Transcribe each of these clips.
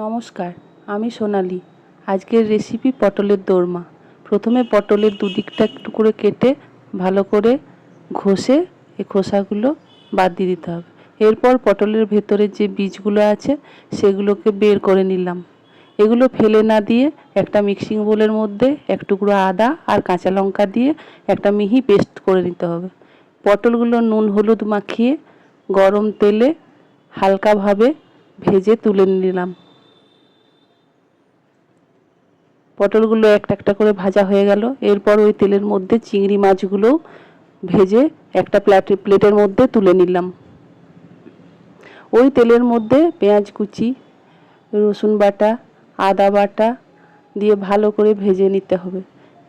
নমস্কার, আমি সোনালি। আজকের রেসিপি পটলের দোরমা। প্রথমে পটলের দুদিকটা একটু করে কেটে ভালো করে ঘষে এই খোসাগুলো বাদ দিয়ে দিতে হবে। এরপর পটলের ভেতরে যে বীজগুলো আছে, সেগুলোকে বের করে নিলাম। এগুলো ফেলে না দিয়ে একটা মিক্সিং বোলের মধ্যে এক টুকরো আদা আর কাঁচা লঙ্কা দিয়ে একটা মিহি পেস্ট করে নিতে হবে। পটলগুলো নুন হলুদ মাখিয়ে গরম তেলে হালকাভাবে ভেজে তুলে নিলাম। পটলগুলো একটা একটা করে ভাজা হয়ে গেল। এরপর ওই তেলের মধ্যে চিংড়ি মাছগুলোও ভেজে একটা প্লেটে, প্লেটের মধ্যে তুলে নিলাম। ওই তেলের মধ্যে পেঁয়াজ কুচি, রসুন বাটা, আদা বাটা দিয়ে ভালো করে ভেজে নিতে হবে।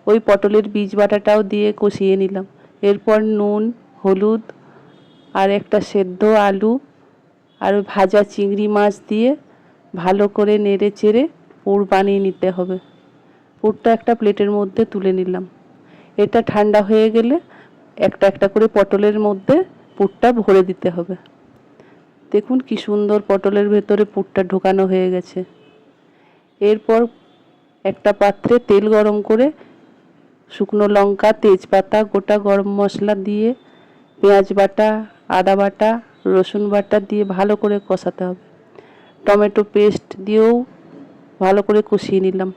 ওই পটলের বীজ বাটাটাও দিয়ে কষিয়ে নিলাম। এরপর নুন, হলুদ আর একটা সেদ্ধ আলু আর ভাজা চিংড়ি মাছ দিয়ে ভালো করে নেড়ে চেড়ে পুর বানিয়ে নিতে হবে। পুরটা একটা প্লেটের মধ্যে তুলে নিলাম। এটা ঠান্ডা হয়ে গেলে একটা একটা করে পটলের মধ্যে পুরটা ভরে দিতে হবে। দেখুন কি সুন্দর পটলের ভেতরে পুরটা ঢোকানো হয়ে গেছে। এরপর একটা পাত্রে তেল গরম করে শুকনো লঙ্কা, তেজপাতা, গোটা গরম মশলা দিয়ে পেঁয়াজ বাটা, আদা বাটা, রসুন বাটা দিয়ে ভালো করে কষাতে হবে। টমেটো পেস্ট দিয়েও ভালো করে কষিয়ে নিলাম।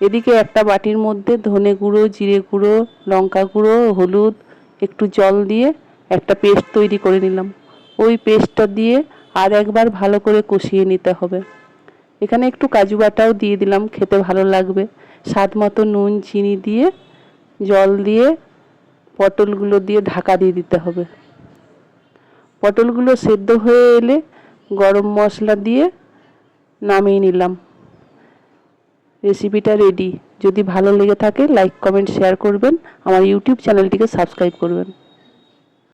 এদিকে একটা বাটির মধ্যে ধনে গুঁড়ো, জিরে গুঁড়ো, লঙ্কা গুঁড়ো, হলুদ, একটু জল দিয়ে একটা পেস্ট তৈরি করে নিলাম। ওই পেস্টটা দিয়ে আর একবার ভালো করে কষিয়ে নিতে হবে। এখানে একটু কাজু বাটাও দিয়ে দিলাম, খেতে ভালো লাগবে। স্বাদ মতো নুন, চিনি দিয়ে, জল দিয়ে পটলগুলো দিয়ে ঢাকা দিয়ে দিতে হবে। পটলগুলো সেদ্ধ হয়ে এলে গরম মশলা দিয়ে নামিয়ে নিলাম। রেসিপিটা রেডি যদি ভালো লেগে থাকে লাইক কমেন্ট শেয়ার করবেন। আমার ইউটিউব চ্যানেলটিকে সাবস্ক্রাইব করবেন।